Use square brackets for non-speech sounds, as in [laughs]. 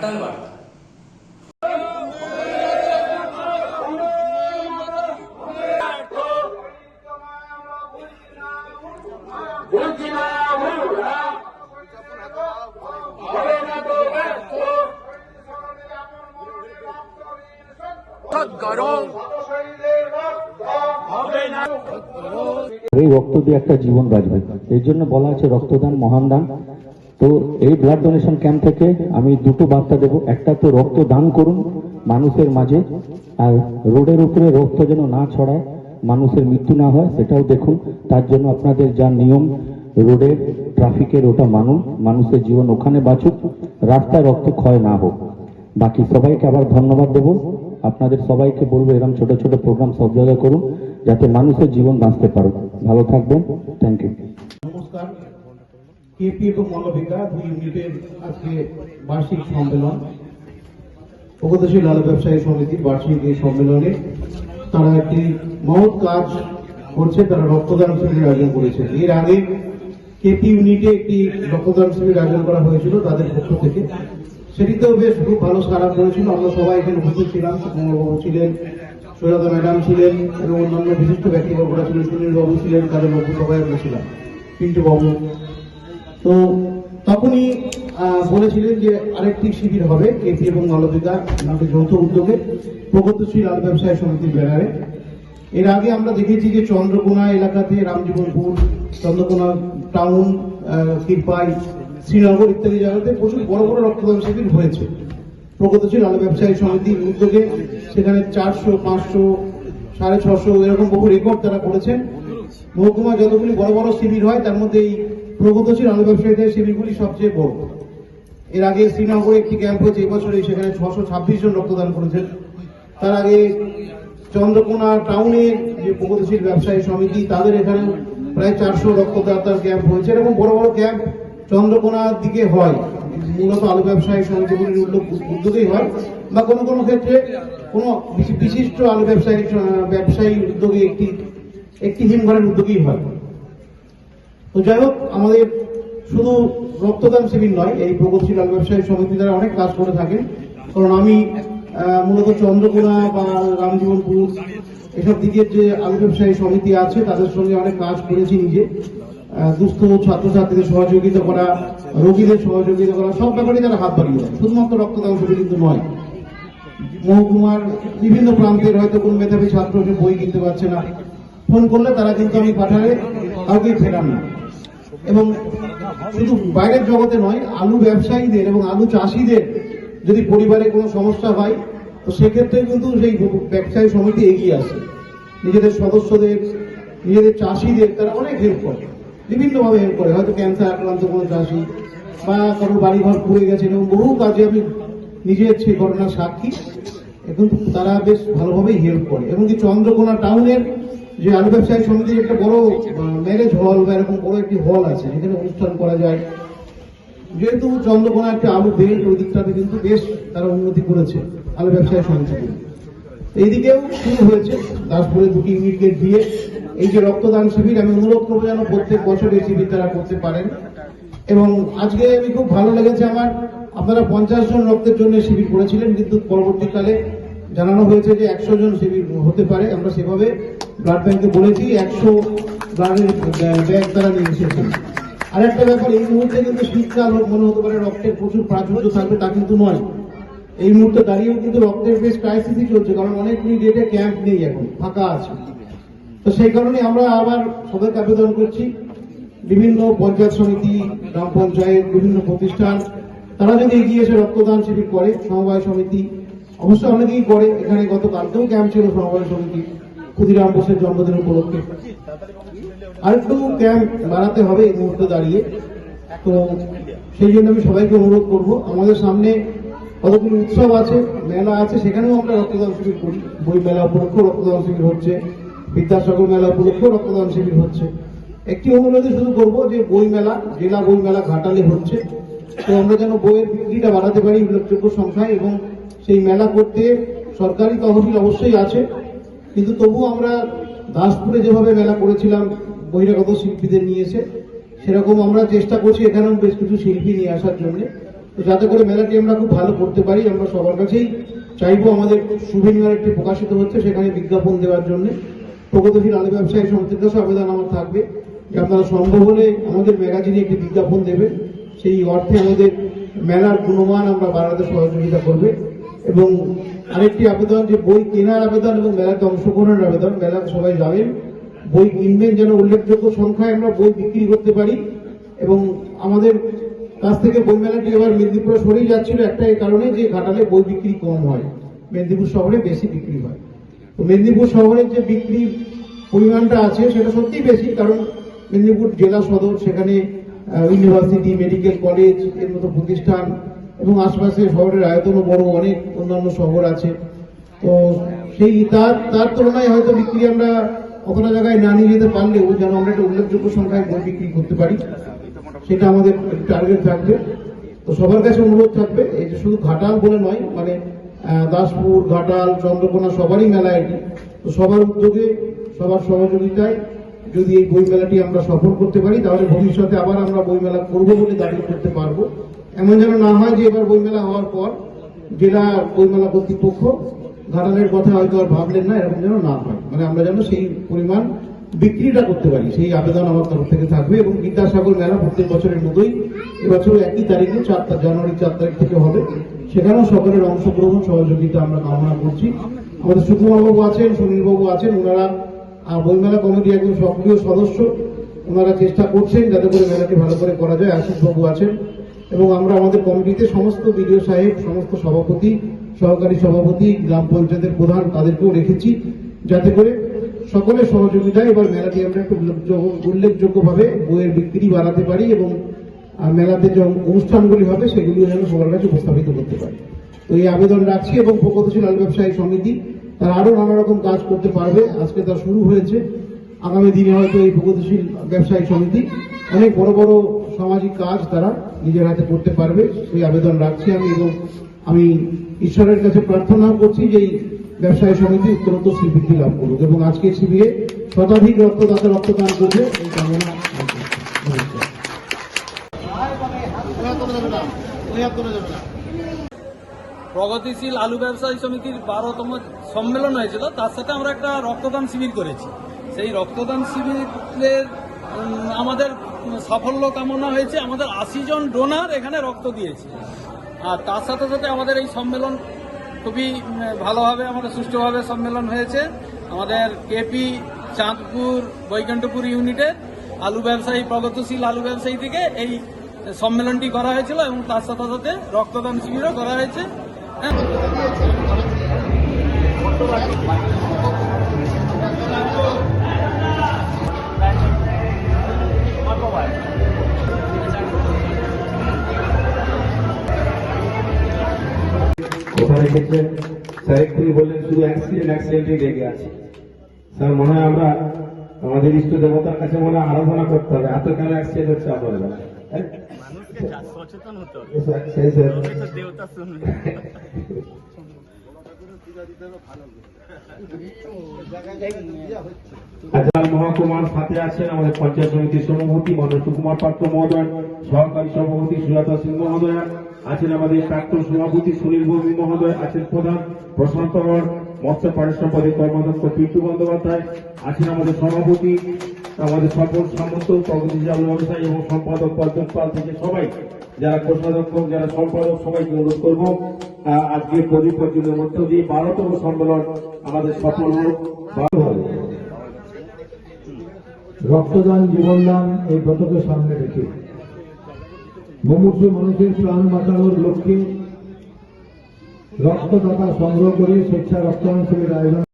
ঘাটাল বার্তা। এই রক্ত দিয়ে একটা জীবন বাঁচবে। এই জন্য বলা আছে রক্তদান মহান দান। তো এই ব্লাড ডোনেশন ক্যাম্প থেকে আমি দুটো বার্তা দেব। একটা তো রক্ত দান করুন মানুষের মাঝে, আর রোডের উপরে রক্ত যেন না ছড়ায়, মানুষের মৃত্যু না হয়, সেটাও দেখুন। তার জন্য আপনাদের যা নিয়ম রোডের ট্রাফিকের ওটা মানুন, মানুষের জীবন ওখানে বাঁচুক, রাস্তায় রক্ত ক্ষয় না হোক। বাকি সবাইকে আবার ধন্যবাদ দেব। আপনাদের সবাইকে বলব এরকম ছোট ছোট প্রোগ্রাম সব জায়গায় করুন, যাতে মানুষের জীবন বাঁচতে পারুক। ভালো থাকবেন। থ্যাংক ইউ কেপি এবং মানবিকা দুই ইউনিটের আজকে বার্ষিক সম্মেলন। প্রগতিশীল আলো ব্যবসায়ী সমিতির বার্ষিক এই সম্মেলনে তারা একটি মহৎ কাজ করছে, তারা রক্তদান শিবির আয়োজন করেছে এর আগে কেপি ইউনিটে একটি রক্তদান শিবির আয়োজন করা হয়েছিল তাদের পক্ষ থেকে। সেটিতেও বেশ খুব ভালো সারা পড়েছিল। আমরা সবাই এখানে উপস্থিত ছিলাম। সুকুমারবাবু ছিলেন সৈয়দা ম্যাডাম ছিলেন এবং অন্যান্য বিশিষ্ট ব্যক্তিবর্গরা ছিলেন সুনীল বাবু ছিলেন, তাদের মধ্যে সবাই আমরা ছিলাম। পিন্টু বাবু তো তখনই বলেছিলেন যে আরেকটি শিবির হবে, কেপি এবং মালবিকা আমাদের যৌথ উদ্যোগে, প্রগতিশীল আল ব্যবসায়ী সমিতির ব্যানারে। এর আগে আমরা দেখেছি যে চন্দ্রকোনা এলাকাতে রামজীবনপুর চন্দ্রকোনা টাউন কিরপাই শ্রীনগর ইত্যাদি জায়গাতে প্রচুর বড় বড় রক্তদান শিবির হয়েছে। প্রগতিশীল আলো ব্যবসায়ী সমিতির উদ্যোগে সেখানে চারশো, পাঁচশো, সাড়ে ছশো, এরকম বহু রেকর্ড তারা করেছেন। মহকুমা যতগুলি বড় বড় শিবির হয়, তার মধ্যে এই প্রগতিশীল আলু ব্যবসায়ীদের শিবিরগুলি সবচেয়ে বড়। এর আগে শ্রীনগরে একটি ক্যাম্প হয়েছে এবছরে সেখানে ছশো ছাব্বিশ জন রক্তদান করেছেন, তার আগে চন্দ্রকোনা টাউনে যে প্রগতিশীল ব্যবসায়ী সমিতি, তাদের এখানে প্রায় চারশো রক্তদাতার ক্যাম্প হয়েছে এরকম বড় বড় ক্যাম্প চন্দ্রকোনার দিকে হয়। মূলত আলু ব্যবসায়ী সমিতিগুলির উদ্যোগ উদ্যোগেই হয় বা কোনো কোনো ক্ষেত্রে কোনো বিশি- বিশিষ্ট আলু ব্যবসায়ী ব্যবসায়ী উদ্যোগে একটি একটি হিমঘরের উদ্যোগেই হয়। তো যাই হোক, আমাদের শুধু রক্তদান শিবির নয়, এই প্রগতিশীল ব্যবসায়ী সমিতি দ্বারা অনেক কাজ করে থাকেন। কারণ আমি মূলত চন্দ্রকোনা বা রামজীবনপুর এসব দিকের যে আলু ব্যবসায়ী সমিতি আছে, তাদের সঙ্গে অনেক কাজ করেছি নিজে। দুস্থ ছাত্রছাত্রীদের সহযোগিতা করা, রোগীদের সহযোগিতা করা, সব ব্যাপারে তারা হাত বাড়িয়ে দেয়। শুধুমাত্র রক্তদান শিবির কিন্তু নয়। মহকুমার বিভিন্ন প্রান্তের হয়তো কোন মেধাবী ছাত্র বই কিনতে পারছে না। ফোন করলে তারা কিন্তু আমি পাঠালে কাউকেই ফেরান না। এবং শুধু বাইরের জগতে নয়, আলু ব্যবসায়ীদের এবং আলু চাষিদের যদি পরিবারে কোনো সমস্যা হয়, তো সেক্ষেত্রে কিন্তু সেই ব্যবসায়ী সমিতি এগিয়ে আসে। নিজেদের সদস্যদের, নিজেদের চাষিদের তারা অনেক হেল্প করে, বিভিন্নভাবে হেল্প করে। হয়তো ক্যান্সার আক্রান্ত কোনো চাষি বা কারোর বাড়িঘর পুড়ে গেছে এবং বহু কাজে আমি নিজের সেই ঘটনার সাক্ষী। এখন তারা বেশ ভালোভাবেই হেল্প করে। এবং কি চন্দ্রকোনা টাউনের যে আলু ব্যবসায়ী সমিতির একটা বড় ম্যারেজ হল বা এরকম বড় একটি হল আছে, যেখানে অনুষ্ঠান করা যায়। যেহেতু চন্দ্রকোনা একটা আলু বেল্ট ওই দিকটাতে কিন্তু বেশ তারা উন্নতি করেছে, আলু ব্যবসায়ী সমিতি এইদিকেও শুরু হয়েছে দাসপুরে দুটি ইউনিট গেট দিয়ে। এই যে রক্তদান শিবির, আমি অনুরোধ করব যেন প্রত্যেক বছর এই শিবির তারা করতে পারেন। এবং আজকে আমি খুব ভালো লেগেছে আমার। আপনারা পঞ্চাশ জন রক্তের জন্য শিবির করেছিলেন কিন্তু পরবর্তীকালে জানানো হয়েছে যে একশো জন শিবির হতে পারে। আমরা সেভাবে ব্লাড ব্যাংকে বলেছি, একশো ব্লাডের ব্যাগ তারা নিয়ে এসেছেন আর একটা ব্যাপার, এই মুহূর্তে কিন্তু শীতকাল মনে হতে পারে রক্তের প্রচুর প্রাচুর্য থাকবে, তা কিন্তু নয়। এই মুহূর্তে দাঁড়িয়েও কিন্তু রক্তের বেশ ক্রাইসিসই চলছে, কারণ অনেকগুলি ডেটে ক্যাম্প নেই এখন, ফাঁকা আছে। তো সেই কারণে আমরা আবার সবাইকে আবেদন করছি। বিভিন্ন পঞ্চায়েত সমিতি, গ্রাম পঞ্চায়েত, বিভিন্ন প্রতিষ্ঠান, তারা যদি এগিয়ে এসে রক্তদান শিবির করে, সমবায় সমিতি অবশ্যই অনেকেই করে। এখানে গত কালকেও ক্যাম্প ছিল সমবায় সমিতি। ক্ষুদিরাম বোসের জন্মদিন উপলক্ষে। আরেকটু ক্যাম্প বাড়াতে হবে এই মুহূর্তে দাঁড়িয়ে। তো সেই জন্য আমি সবাইকে অনুরোধ করব। আমাদের সামনে কতগুলো উৎসব আছে, মেলা আছে, সেখানেও আমরা রক্তদান শিবির করি। বই মেলা উপলক্ষেও রক্তদান শিবির হচ্ছে। বিদ্যাসাগর মেলা উপলক্ষেও রক্তদান শিবির হচ্ছে। একটি অনুরোধে শুধু করব যে বই মেলা, জেলা বই মেলা ঘাটালে হচ্ছে। তো আমরা যেন বইয়ের বিক্রিটা বাড়াতে পারি উল্লেখযোগ্য সংখ্যায় এবং সেই মেলা করতে সরকারি তহবিল অবশ্যই আছে। কিন্তু তবু আমরা দাসপুরে যেভাবে মেলা করেছিলাম, বহিরাগত শিল্পীদের নিয়ে এসে, সেরকম আমরা চেষ্টা করছি এখানেও বেশ কিছু শিল্পী নিয়ে আসার জন্যে। তো যাতে করে মেলাটি আমরা খুব ভালো করতে পারি, আমরা সবার কাছেই চাইব আমাদের সুভিনিয়ার একটি প্রকাশিত হচ্ছে সেখানে বিজ্ঞাপন দেওয়ার জন্য। প্রগতিশীল আলু ব্যবসায়ী সমিতির কাছে আবেদন আমার থাকবে যে আপনারা সম্ভব হলে আমাদের ম্যাগাজিনে একটি বিজ্ঞাপন দেবে সেই অর্থে আমাদের মেলার গুণমান আমরা বাড়াতে সহযোগিতা করবে। এবং আরেকটি আবেদন যে বই কেনার আবেদন এবং মেলাতে অংশগ্রহণের আবেদন মেলাতে সবাই যাবেন বই কিনবেন যেন উল্লেখযোগ্য সংখ্যায় আমরা বই বিক্রি করতে পারি এবং আমাদের কাছ থেকে বই মেলাটি এবার মেদিনীপুরে সরেই যাচ্ছিল একটা এই কারণে যে ঘাটালে বই বিক্রি কম হয়, মেদিনীপুর শহরে বেশি বিক্রি হয়। তো মেদিনীপুর শহরের যে বিক্রি পরিমাণটা আছে সেটা সত্যিই বেশি, কারণ মেদিনীপুর জেলা সদর, সেখানে ইউনিভার্সিটি, মেডিকেল কলেজ, এর মতো প্রতিষ্ঠান এবং আশপাশে শহরের আয়তনও বড় অনেক অন্যান্য শহর আছে। তো সেই তার তার তুলনায় হয়তো বিক্রি আমরা অতটা জায়গায় না নিয়ে যেতে পারলেও যেন আমরা একটা উল্লেখযোগ্য সংখ্যায় বই বিক্রি করতে পারি, সেটা আমাদের টার্গেট থাকবে। তো সবার কাছে অনুরোধ থাকবে, এই যে শুধু ঘাটাল বলে নয় মানে দাসপুর, ঘাটাল, চন্দ্রকোনা সবারই মেলা এটি। তো সবার উদ্যোগে, সবার সহযোগিতায় যদি এই বই মেলাটি আমরা সফল করতে পারি, তাহলে ভবিষ্যতে আবার আমরা বই মেলা করব বলে দাবি করতে পারব। এমন যেন না হয় যে এবার বই মেলা হওয়ার পর জেলা বইমেলা কর্তৃপক্ষ ঘাটালের কথা হয়তো আর ভাবলেন না, এরকম যেন না হয়। মানে আমরা যেন সেই পরিমাণ বিক্রিটা করতে পারি, সেই আবেদন আমার তরফ থেকে থাকবে এবং বিদ্যাসাগর মেলা প্রত্যেক বছরের মতোই এবছর একই তারিখে চার জানুয়ারি চার তারিখ থেকে হবে। সেখানেও সকলের অংশগ্রহণ, সহযোগিতা আমরা কামনা করছি। আমাদের সুকুমার বাবু আছেন, সুনীলবাবু আছেন, ওনারা আহ, বইমেলা কমিটি একজন সক্রিয় সদস্য ওনারা চেষ্টা করছেন যাতে করে মেলাটি ভালো করে করা যায় আশিস বাবু আছেন। এবং আমরা আমাদের কমিটিতে সমস্ত বিডিও সাহেব সমস্ত সভাপতি সহকারী সভাপতি গ্রাম পঞ্চায়েতের প্রধান তাদেরকেও রেখেছি যাতে করে সকলের সহযোগিতায় এবার মেলাটি আমরা একটু উল্লেখযোগ্য- উল্লেখযোগ্যভাবে বইয়ের বিক্রি বাড়াতে পারি এবং মেলাতে যে অনুষ্ঠানগুলি হবে সেগুলিও যেন সবার কাছে উপস্থাপিত করতে পারি। তো এই আবেদন রাখছি এবং প্রগতিশীল আলু ব্যবসায়ী সমিতি তারা আরও নানা রকম কাজ করতে পারবে। আজকে তা শুরু হয়েছে। আগামী দিনে হয়তো এই প্রগতিশীল ব্যবসায়ী সমিতি অনেক বড় বড় সামাজিক কাজ তারা নিজের হাতে করতে পারবে। সেই আবেদন রাখছি আমি এবং আমি ঈশ্বরের কাছে প্রার্থনা করছি যে এই ব্যবসায়ী সমিতি উত্তরোত্তর স্বীকৃতি লাভ করুক এবং আজকে শিবিরে শতাধিক রক্তদাতা রক্তদান করবে। এই কামনা। প্রগতিশীল আলু ব্যবসায়ী সমিতির বারোতম সম্মেলন হয়েছিল, তার সাথে আমরা একটা রক্তদান শিবির করেছি। সেই রক্তদান শিবিরের আমাদের সাফল্য কামনা হয়েছে, আমাদের আশি জন ডোনার এখানে রক্ত দিয়েছে। আর তার সাথে সাথে আমাদের এই সম্মেলন খুবই ভালোভাবে, আমাদের সুষ্ঠুভাবে সম্মেলন হয়েছে। আমাদের কেপি, চাঁদপুর, বৈকুণ্ঠপুর ইউনিটের আলু ব্যবসায়ী, প্রগতিশীল আলু ব্যবসায়ী থেকে এই সম্মেলনটি করা হয়েছিল এবং তার সাথে সাথে রক্তদান শিবিরও করা হয়েছে। হ্যাঁ। কোথায় রেখেছেন স্যার এক্ষুনি বললেন শুধু অ্যাক্সিডেন্ট অ্যাক্সিডেন্টই লেগে আছে। স্যার মনে হয় আমরা আমাদের ইষ্ট দেবতার কাছে মনে হয় আরাধনা করতে হবে। এত কেন অ্যাক্সিডেন্ট হচ্ছে আমাদের হ্যাঁ? সচেতন হতে হবে [laughs] স্যার, সেই স্যার তো দেবতা শুনবে আজকাল মহকুমার সাথে আছেন আমাদের পঞ্চায়েত সমিতির সভাপতি মনোজ কুমার পাত্র মহোদয়, সহকারী সভাপতি সুজাতা সিং মহোদয়, আছেন আমাদের প্রাক্তন সভাপতি সুনীল ভৌমি মহোদয়, আছেন প্রধান প্রশান্ত গড় মৎস্য পাড়ি সম্পাদক কর্মাধ্যক্ষ পিন্টু বন্দ্যোপাধ্যায়, আছেন আমাদের সভাপতি, আমাদের সফল সামন্ত প্রগতিশীল ব্যবসায়ী এবং সম্পাদক পদ্মক থেকে সবাই, যারা কোষাধ্যক্ষ, যারা সম্পাদক, সবাইকে অনুরোধ করব। আজকে প্রদীপ পর্যন্তের মধ্য দিয়ে বারোতম সম্মেলন আমাদের সফল হোক রক্তদান, জীবনদান এই ব্রতকে সামনে রেখে মুমূর্ষ মানুষের প্রাণ বাঁচানোর লক্ষ্যে রক্তদাতা সংগ্রহ করে স্বেচ্ছা রক্তদান শিবির আয়োজন